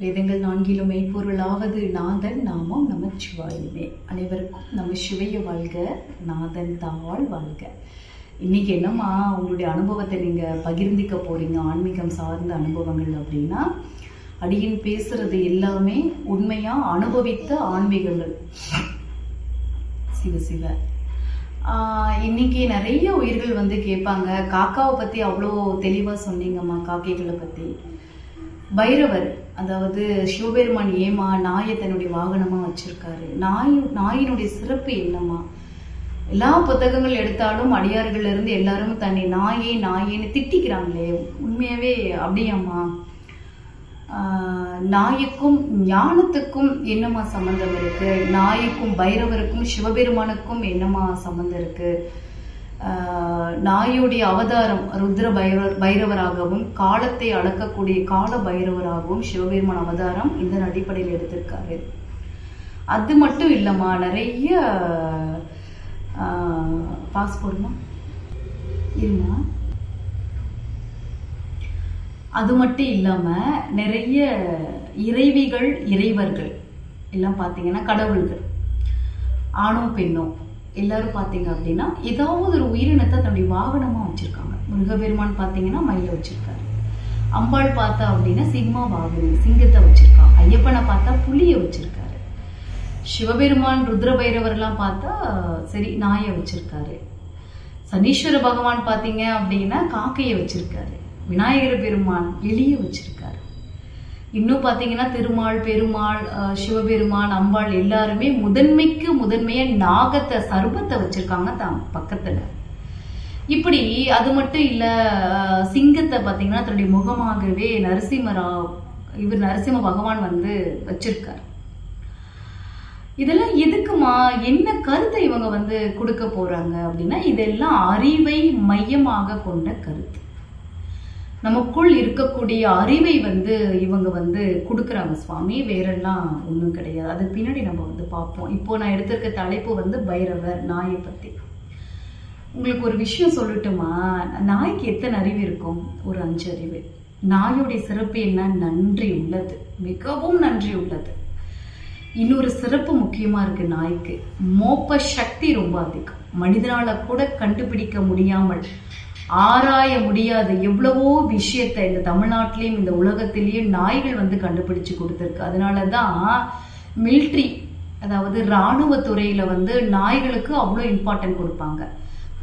வேதங்கள் நான்கிலும் மெய்ப்பொருளாவது நாதன் நாமம் நமச்சிவாயுமே. அனைவருக்கும் நம்ம சிவைய வாழ்க நாதன் தாழ் வாழ்க. இன்னைக்கு என்னம்மா உங்களுடைய அனுபவத்தை நீங்க பகிர்ந்திக்க போறீங்க? ஆன்மீகம் சார்ந்த அனுபவங்கள் அப்படின்னா அடியின் பேசுறது எல்லாமே உண்மையா அனுபவித்த ஆன்மீகங்கள். சிவ சிவ. இன்னைக்கு நிறைய உயிர்கள் வந்து கேட்பாங்க. காக்காவை பத்தி அவ்வளோ தெளிவா சொன்னீங்கம்மா காக்கைகளை பத்தி. பைரவர். அதாவது சிவபெருமான் ஏமா நாயை தன்னுடைய வாகனமாக வச்சிருக்காரு. நாய் நாயினுடைய சிறப்பு என்னம்மா? எல்லா புத்தகங்கள் எடுத்தாலும் அடியார்கள்ல இருந்து எல்லாரும் தன்னை நாயே நாயேன்னு திட்டிக்கிறாங்களே. உண்மையாவே அப்படியாம்மா? நாய்க்கும் ஞானத்துக்கும் என்னம்மா சம்மந்தம் இருக்கு? நாய்க்கும் பைரவருக்கும் சிவபெருமானுக்கும் என்னம்மா சம்மந்தம் இருக்கு? ஆஹ் நாயுடைய அவதாரம் ருத்ர பைரவர் பைரவராகவும் காலத்தை அளக்கக்கூடிய கால பைரவராகவும் சிவபெருமான் அவதாரம் இந்த அடிப்படையில் எடுத்திருக்காரு. அது மட்டும் இல்லைம்மா நிறைய பாஸ்போர்ட்மா இருமா? அது மட்டும் இல்லாமல் நிறைய இறைவிகள் இறைவர்கள் எல்லாம் பார்த்தீங்கன்னா கடவுள்கள் ஆணும் பெண்ணோ எல்லாரும் பார்த்தீங்க அப்படின்னா ஏதாவது ஒரு உயிரினத்தை தன்னுடைய வாகனமாக வச்சுருக்காங்க. முருகபெருமான் பார்த்தீங்கன்னா மயிலை வச்சிருக்காரு. அம்பாள் பார்த்தா அப்படின்னா சிம்மா வாகனம் சிங்கத்தை வச்சுருக்கான் ஐயப்பனை பார்த்தா புலியை வச்சுருக்காரு. சிவபெருமான் ருத்ரபைரவர்லாம் பார்த்தா சரி நாயை வச்சிருக்காரு. சனீஸ்வர பகவான் பார்த்தீங்க அப்படின்னா காக்கையை வச்சிருக்காரு. விநாயகர் பெருமான் எலியை வச்சுருக்காரு. இன்னும் பார்த்தீங்கன்னா திருமால் பெருமாள் அஹ், சிவபெருமான் அம்பாள் எல்லாருமே முதன்மைக்கு முதன்மைய நாகத்தை சர்பத்தை வச்சிருக்காங்க தான் பக்கத்துல. இப்படி அது மட்டும் இல்ல அஹ், சிங்கத்தை பார்த்தீங்கன்னா தன்னுடைய முகமாகவே நரசிம்மரா இவர் நரசிம்ம பகவான் வந்து வச்சிருக்காரு. இதெல்லாம் எதுக்குமா? என்ன கருத்தை இவங்க வந்து கொடுக்க போறாங்க அப்படின்னா இதெல்லாம் அறிவை மையமாக கொண்ட கருத்து. நமக்குள் இருக்கக்கூடிய அறிவை வந்து இவங்க வந்து கொடுக்குறாங்க. சுவாமி வேறெல்லாம் ஒன்றும் கிடையாது. அது பின்னாடி நம்ம வந்து பார்ப்போம். இப்போ நான் எடுத்திருக்க தலைப்பு வந்து பைரவர் நாயை பத்தி. உங்களுக்கு ஒரு விஷயம் சொல்லட்டுமா? நாய்க்கு எத்தனை அறிவு இருக்கும்? ஒரு அஞ்சு அறிவு. நாயுடைய சிறப்பு என்ன? நன்றி உள்ளது. மிகவும் நன்றி உள்ளது. இன்னொரு சிறப்பு முக்கியமா இருக்கு நாய்க்கு. மோப்ப சக்தி ரொம்ப அதிகம். மனிதனால கூட கண்டுபிடிக்க முடியாமல் ஆராய முடியாத எவ்வளவோ விஷயத்தை இந்த தமிழ்நாட்டிலையும் இந்த உலகத்திலையும் நாய்கள் வந்து கண்டுபிடிச்சு கொடுத்துருக்கு. அதனால தான் மில்ட்ரி அதாவது இராணுவத்துறையில் வந்து நாய்களுக்கு அவ்வளோ இம்பார்ட்டன்ட் கொடுப்பாங்க.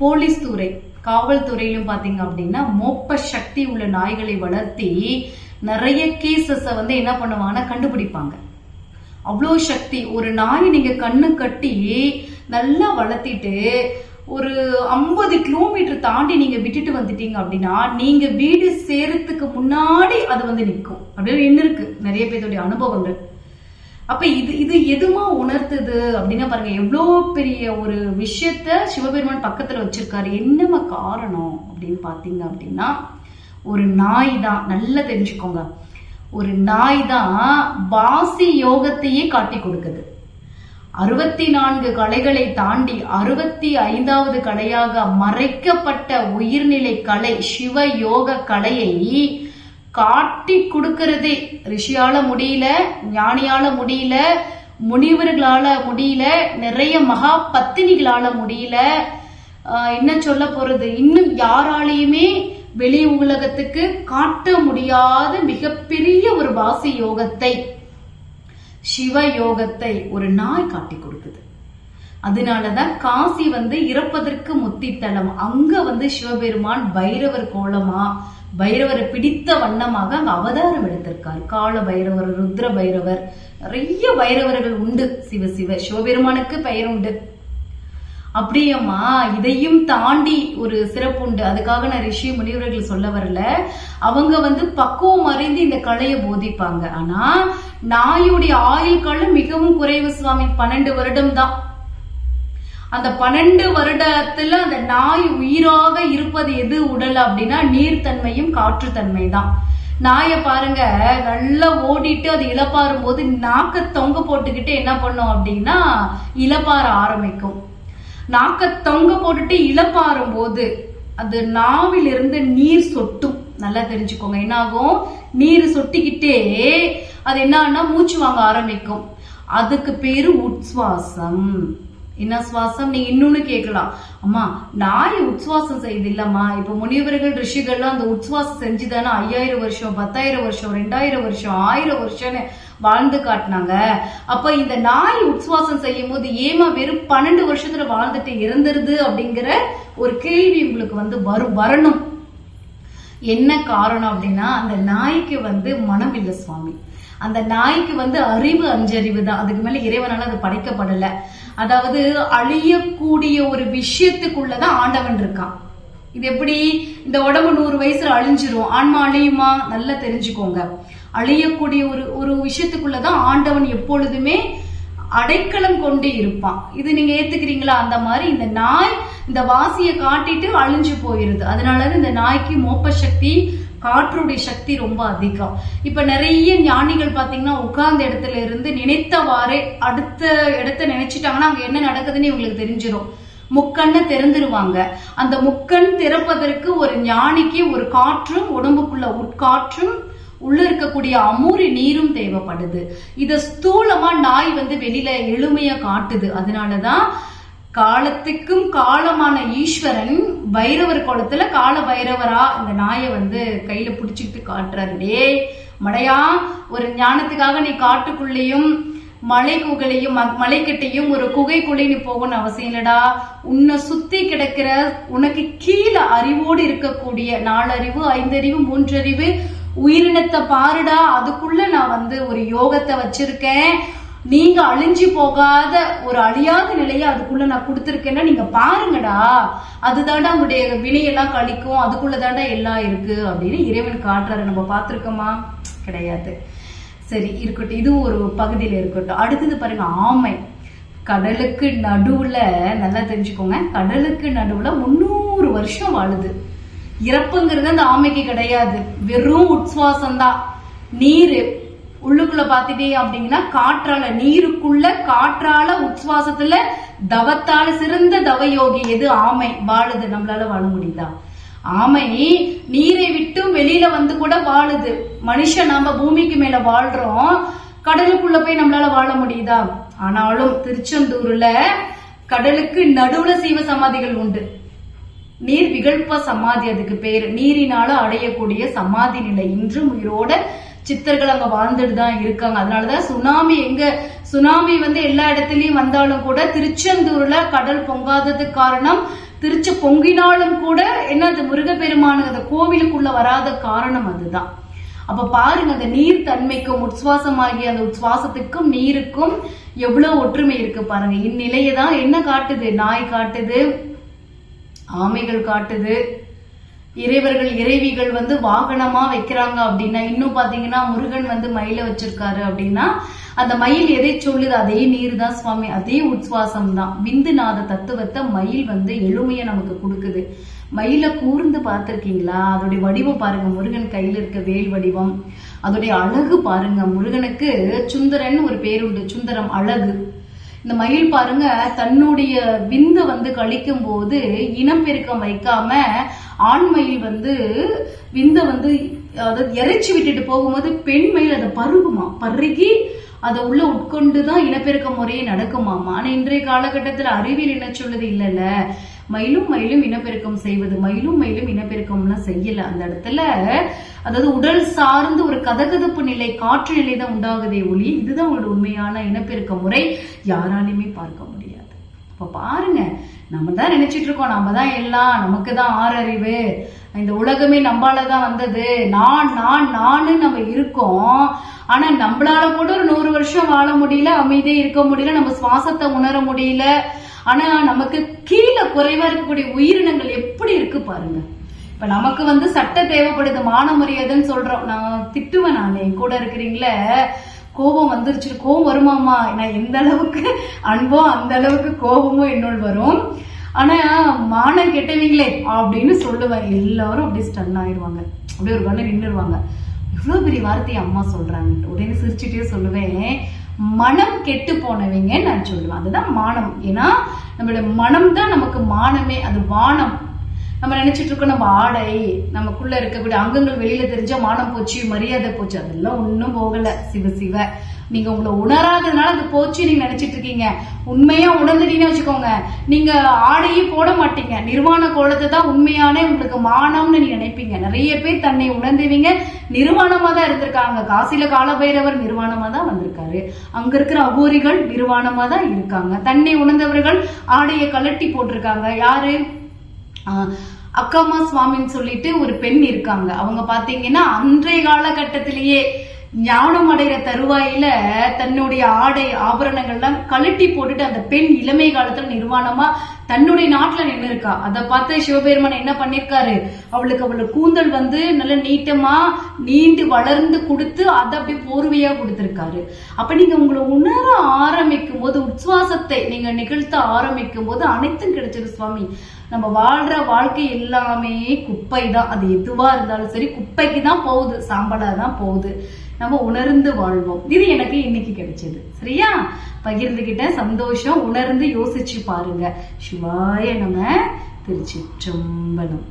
போலீஸ் துறை காவல்துறையிலும் பார்த்தீங்க அப்படின்னா மோப்ப சக்தி உள்ள நாய்களை வளர்த்தி நிறைய கேசஸை வந்து என்ன பண்ணுவாங்கன்னா கண்டுபிடிப்பாங்க. அவ்வளோ சக்தி ஒரு நாய் நீங்கள் கண்ணு கட்டி நல்லா வளர்த்திட்டு ஒரு ஐம்பது கிலோமீட்டர் தாண்டி நீங்க விட்டுட்டு வந்துட்டீங்க அப்படின்னா நீங்க வீடு சேரத்துக்கு முன்னாடி அது வந்து நிற்கும். அப்படின்னு என்ன இருக்கு. நிறைய பேருடைய அனுபவங்கள். அப்ப இது இது எதுமா உணர்த்துது அப்படின்னா பாருங்க எவ்வளோ பெரிய ஒரு விஷயத்த சிவபெருமான் பக்கத்துல வச்சிருக்காரு. என்னமா காரணம் அப்படின்னு பாத்தீங்க அப்படின்னா ஒரு நாய் தான் நல்லா தெரிஞ்சுக்கோங்க. ஒரு நாய் தான் வாசி யோகத்தையே காட்டி கொடுக்குது. அறுபத்தி நான்கு கலைகளை தாண்டி அறுபத்தி ஐந்தாவது கலையாக மறைக்கப்பட்ட உயிர்நிலை கலை சிவ யோக கலையை காட்டி கொடுக்கறதே. ரிஷியால முடியல ஞானியால முடியல முனிவர்களால முடியல நிறைய மகா பத்தினிகளால முடியல. என்ன சொல்ல போறது? இன்னும் யாராலையுமே வெளி உலகத்துக்கு காட்ட முடியாத மிகப்பெரிய ஒரு வாசி யோகத்தை சிவ யோகத்தை ஒரு நாய் காட்டி கொடுக்குது. அதனாலதான் காசி வந்து இறப்பதற்கு முத்தித்தலம். அங்க வந்து சிவபெருமான் பைரவர் கோலமா பைரவரை பிடித்த வண்ணமாக அங்க அவதாரம் எடுத்திருக்கார். கால பைரவர் ருத்ர பைரவர் நிறைய பைரவர்கள் உண்டு. சிவ சிவ சிவபெருமானுக்கு பெயர் உண்டு. அப்படியம்மா இதையும் தாண்டி ஒரு சிறப்பு உண்டு. அதுக்காக நான் ரிஷி முனிவர்கள் சொல்ல வரல. அவங்க வந்து பக்குவம் அறிந்து இந்த கலையை போதிப்பாங்க. ஆனா நாயுடைய ஆயுள் காலம் மிகவும் குறைவு சுவாமி. பன்னெண்டு வருடம் தான். அந்த பன்னெண்டு வருடத்துல அந்த நாய் உயிராக இருப்பது எது உடல் அப்படின்னா நீர்த்தன்மையும் காற்றுத்தன்மை தான். நாயை பாருங்க நல்லா ஓடிட்டு அது இழப்பாரும் போது நாக்க தொங்க போட்டுக்கிட்டு என்ன பண்ணும் அப்படின்னா இழப்பார ஆரம்பிக்கும். நாக்க தொங்க போட்டுட்டு இழப்பாரும் போது அது நாவிலிருந்து நீர் சொட்டும். நல்லா தெரிஞ்சுக்கோங்க. என்ன ஆகும் நீர் சொட்டிக்கிட்டே அது என்னன்னா மூச்சு வாங்க ஆரம்பிக்கும். அதுக்கு பேரு உட்சுவாசம். என்ன சுவாசம்? நீ இன்னொன்னு கேட்கலாம். அம்மா நாய் உட்சுவாசம் செய்யுது இல்லம்மா இப்ப முனிவர்கள் ரிஷிகள்லாம் அந்த உட்சுவாசம் செஞ்சுதானே ஐயாயிரம் வருஷம் பத்தாயிரம் வருஷம் ரெண்டாயிரம் வருஷம் ஆயிரம் வருஷம்னு வாழ்ந்து காட்டினாங்க. அப்ப இந்த நாய் உட்சுவாசம் செய்யும் போது ஏமா வெறும் பன்னெண்டு வருஷத்துல வாழ்ந்துட்டு இறந்துருது அப்படிங்கிற ஒரு கேள்வி உங்களுக்கு வந்து வரும் வரணும். என்ன காரணம் அப்படின்னா அந்த நாய்க்கு வந்து மனம் இல்லை சுவாமி. அந்த நாய்க்கு வந்து அறிவு அஞ்சறிவு தான். அதுக்கு மேல இறைவனால அது படைக்கப்படல. அதாவது அழியக்கூடிய ஒரு விஷயத்துக்குள்ளதான் ஆண்டவன் இருக்கான். இது எப்படி? இந்த உடம்பு நூறு வயசுல அழிஞ்சிரும். ஆன்மா அழியுமா? நல்லா தெரிஞ்சுக்கோங்க. அழியக்கூடிய ஒரு ஒரு விஷயத்துக்குள்ளதான் ஆண்டவன் எப்பொழுதுமே அடைக்கலம் கொண்டு இருப்பான். இது நீங்க ஏத்துக்கிறீங்களா? அந்த மாதிரி இந்த நாய் இந்த வாசியை காட்டிட்டு அழிஞ்சு போயிருது. அதனாலதான் இந்த நாய்க்கு மோப்ப சக்தி காற்றுடைய சக்தி ரொம்ப அதிகம். இப்ப நிறைய ஞானிகள் பாத்தீங்கன்னா உட்கார்ந்த இடத்துல இருந்து நினைத்தவாறே அடுத்த இடத்த நினைச்சிட்டாங்கன்னா அங்க என்ன நடக்குதுன்னு இவங்களுக்கு தெரிஞ்சிடும் முக்கண்ணை திறந்துருவாங்க. அந்த முக்கண் திறப்பதற்கு ஒரு ஞானிக்கு ஒரு காற்றும் உடம்புக்குள்ள உட்காற்றும் உள்ள இருக்கக்கூடிய அமூரி நீரும் தேவைப்படுது. இத ஸ்தூலமா நாய் வந்து வெளியில எளிமையா காட்டுது. அதனாலதான் காலத்துக்கும் காலமான ஈஸ்வரன் பைரவர் குளத்துல கால பைரவரா இந்த நாயை வந்து கையில புடிச்சுக்கிட்டு காட்டுறாரு. மடையா ஒரு ஞானத்துக்காக நீ காட்டுக்குள்ளேயும் மலை குகையும் மலைக்கிட்டையும் ஒரு குகைக்குள்ளே நீ போகணும்னு அவசியம் இல்லடா. உன்னை சுத்தி கிடக்கிற உனக்கு கீழே அறிவோடு இருக்கக்கூடிய நாலறிவு ஐந்தறிவு மூன்றறிவு உயிரினத்தை பாருடா அதுக்குள்ள நான் வந்து ஒரு யோகத்தை வச்சிருக்கேன். நீங்க அழிஞ்சு போகாத ஒரு அழியாத நிலையை அதுக்குள்ள நான் கொடுத்துருக்கேன்னா நீங்க பாருங்கடா. அதுதாண்டா உங்களுடைய வினையெல்லாம் கழிக்கும் அதுக்குள்ளதாண்டா எல்லாம் இருக்கு அப்படின்னு இறைவன் காட்டுறாரு. நம்ம பார்த்துருக்கோமா? கிடையாது. சரி இருக்கட்டும். இது ஒரு பகுதியில் இருக்கட்டும். அடுத்தது பாருங்க ஆமை. கடலுக்கு நடுவுல நல்லா தெரிஞ்சுக்கோங்க. கடலுக்கு நடுவுல முந்நூறு வருஷம் வாழுது. இறப்புங்கிறது அந்த ஆமைக்கு கிடையாது. வெறும் உட்சுவாசம் தான் நீர். உள்ளுக்குள்ள பாத்துட்டே அப்படிங்கன்னா காற்றால நீருக்குள்ள காற்றால உட்சுவாசத்துல தவத்தால சிறந்த தவயோகி எது? ஆமை. வாழுது. நம்மளால வாழ முடியுதா? ஆமை நீரை விட்டும் வெளியில வந்து கூட வாழுது. மனுஷன் நம்ம பூமிக்கு மேல வாழ்றோம். கடலுக்குள்ள போய் நம்மளால வாழ முடியுதா? ஆனாலும் திருச்செந்தூர்ல கடலுக்கு நடுவுல சீவ சமாதிகள் உண்டு. நீர் விகல்ப சமாதி அதுக்கு பேர். நீரினால அடையக்கூடிய சமாதி நிலை. இன்றும் உயிரோட சித்தர்கள் அங்க வாழ்ந்துட்டு தான் இருக்காங்க. அதனாலதான் சுனாமி எங்க சுனாமி வந்து எல்லா இடத்துலயும் வந்தாலும் கூட திருச்செந்தூர்ல கடல் பொங்காததுக்கு காரணம் திருச்சி பொங்கினாலும் கூட என்ன அது முருகப்பெருமானு அந்த கோவிலுக்குள்ள வராத காரணம் அதுதான். அப்ப பாருங்க அந்த நீர் தன்மைக்கும் உட்சுவாசமாகிய அந்த உட்சுவாசத்துக்கும் நீருக்கும் எவ்வளவு ஒற்றுமை இருக்கு பாருங்க. இந்நிலையை தான் என்ன காட்டுது? நாய் காட்டுது ஆமைகள் காட்டுது. இறைவர்கள் இறைவிகள் வந்து வாகனமா வைக்கிறாங்க அப்படின்னா இன்னும் பாத்தீங்கன்னா முருகன் வந்து மயில வச்சிருக்காரு அப்படின்னா அந்த மயில் எதை சொல்லுது? அதே நீர் தான் சுவாமி. அதே உத்வாசம் தான் விந்துநாத தத்துவத்தை மயில் வந்து எளிமைய நமக்கு கொடுக்குது. மயில கூர்ந்து பார்த்திருக்கீங்களா? அதோடைய வடிவம் பாருங்க. முருகன் கையில இருக்க வேல் வடிவம். அதோடைய அழகு பாருங்க. முருகனுக்கு சுந்தரன் ஒரு பேருண்டு சுந்தரம் அழகு. இந்த மயில் பாருங்க தன்னுடைய விந்து வந்து கழிக்கும் போது இனப்பெருக்கம் வைக்காம ஆண் மயில் வந்து விந்த வந்து அதாவது இறைச்சி விட்டுட்டு போகும்போது பெண் மயில் அதை பருகுமா? பருகி அதை உள்ள உட்கொண்டு தான் இனப்பெருக்க முறையே நடக்குமாமா? ஆனா இன்றைய காலகட்டத்தில் அறிவியல் என்ன சொல்லுது இல்லைல்ல. மயிலும் மயிலும் இனப்பெருக்கம் செய்வது மயிலும் மயிலும் இனப்பெருக்கம்லாம் செய்யல. அந்த இடத்துல அதாவது உடல் சார்ந்து ஒரு கதகதப்பு நிலை காற்று நிலை தான் உண்டாகுதே ஒளி இதுதான் உங்களோட உண்மையான இனப்பெருக்க முறை. யாராலையுமே பார்க்க முடியாது. அப்ப பாருங்க நம்ம தான் நினைச்சிட்டு இருக்கோம். நம்ம தான் எல்லாம் நமக்கு தான் ஆறறிவு. இந்த உலகமே நம்மளால தான் வந்தது. நான் நான் நான்னு நம்ம இருக்கோம். ஆனா நம்மளால கூட ஒரு நூறு வருஷம் வாழ முடியல அமைதியே இருக்க முடியல நம்ம சுவாசத்தை உணர முடியல. ஆனா நமக்கு கீழே குறைவா இருக்கக்கூடிய உயிரினங்கள் எப்படி இருக்கு பாருங்க. இப்ப நமக்கு வந்து சட்ட தேவைப்படுது மான மரியாதைன்னு சொல்றோம். நான் திட்டுவேன் நான் என் கூட இருக்கிறீங்களே. கோபம் வந்துருச்சு கோபம் வருமாமா நான் எந்த அளவுக்கு அன்போ அந்த அளவுக்கு கோபமும் என்னுள் வரும். ஆனா மானம் கெட்டவங்களே அப்படின்னு சொல்லுவேன். எல்லாரும் அப்படியே ஸ்டன் ஆயிடுவாங்க அப்படியே ஒரு கண்ணு நின்றுடுவாங்க இவ்வளவு பெரிய வார்த்தையை அம்மா சொல்றாங்க. உடனே சிரிச்சுட்டே சொல்லுவேன். மனம் கெட்டு போனவங்க நான் சொல்லுவேன். அதுதான் மானம். ஏன்னா நம்மளோட மனம் தான் நமக்கு மானமே. அது வானம். நம்ம நினைச்சிட்டு இருக்கோம் நம்ம ஆடை நமக்குள்ள இருக்கக்கூடிய அங்கங்கள் வெளியில தெரிஞ்சா மானம் போச்சு மரியாதை போச்சு. அதெல்லாம் ஒன்றும் போகல. சிவ சிவ. நீங்க உங்களை உணராததுனால அது போச்சு நீங்க நினைச்சிட்டு இருக்கீங்க. உண்மையா உணர்ந்துட்டீங்கன்னு வச்சுக்கோங்க. நீங்க ஆடையே போட மாட்டீங்க. நிர்வாண கோலத்தை தான் உண்மையானே உங்களுக்கு மானம்னு நீங்க நினைப்பீங்க. நிறைய பேர் தன்னை உணர்ந்துவீங்க நிர்வாணமா தான் இருந்திருக்காங்க. காசில காலபைரவர் நிர்வாணமா தான் வந்திருக்காரு. அங்க இருக்கிற அகோரிகள் நிர்வாணமா தான் இருக்காங்க. தன்னை உணர்ந்தவர்கள் ஆடையை கலட்டி போட்டிருக்காங்க. யாரு? அக்காமா சுவாமின்னு சொல்லிட்டு ஒரு பெண் இருக்காங்க. அவங்க பாத்தீங்கன்னா அன்றைய காலகட்டத்திலேயே ஞானம் அடைகிற தருவாயில தன்னுடைய ஆடை ஆபரணங்கள்லாம் கழட்டி போட்டுட்டு அந்த பெண் இளமை காலத்துல நிர்வாணமா தன்னுடைய நாட்டுல நின்று இருக்கா அதை பார்த்து சிவபெருமான் என்ன பண்ணிருக்காரு? அவளுக்கு அவளுக்கு கூந்தல் வந்து நல்ல நீட்டமா நீண்டு வளர்ந்து கொடுத்து அதை அப்படியே போர்வையா கொடுத்திருக்காரு. அப்ப நீங்க உங்களை உணர ஆரம்பிக்கும் போது உச்சுவாசத்தை நீங்க நிகழ்த்த ஆரம்பிக்கும் போது அனைத்தும் கிடைச்சது சுவாமி. நம்ம வாழ்ற வாழ்க்கை எல்லாமே குப்பை தான் அது எதுவா இருந்தாலும் சரி குப்பைக்கு தான் போகுது சாம்பலா தான் போகுது. நம்ம உணர்ந்து வாழ்வோம். இது எனக்கு இன்னைக்கு கிடைச்சது. சரியா? பகிர்ந்துகிட்ட சந்தோஷம் உணர்ந்து யோசிச்சு பாருங்க. சிவாய நம்ம திருச்சிற்றம்பலம்.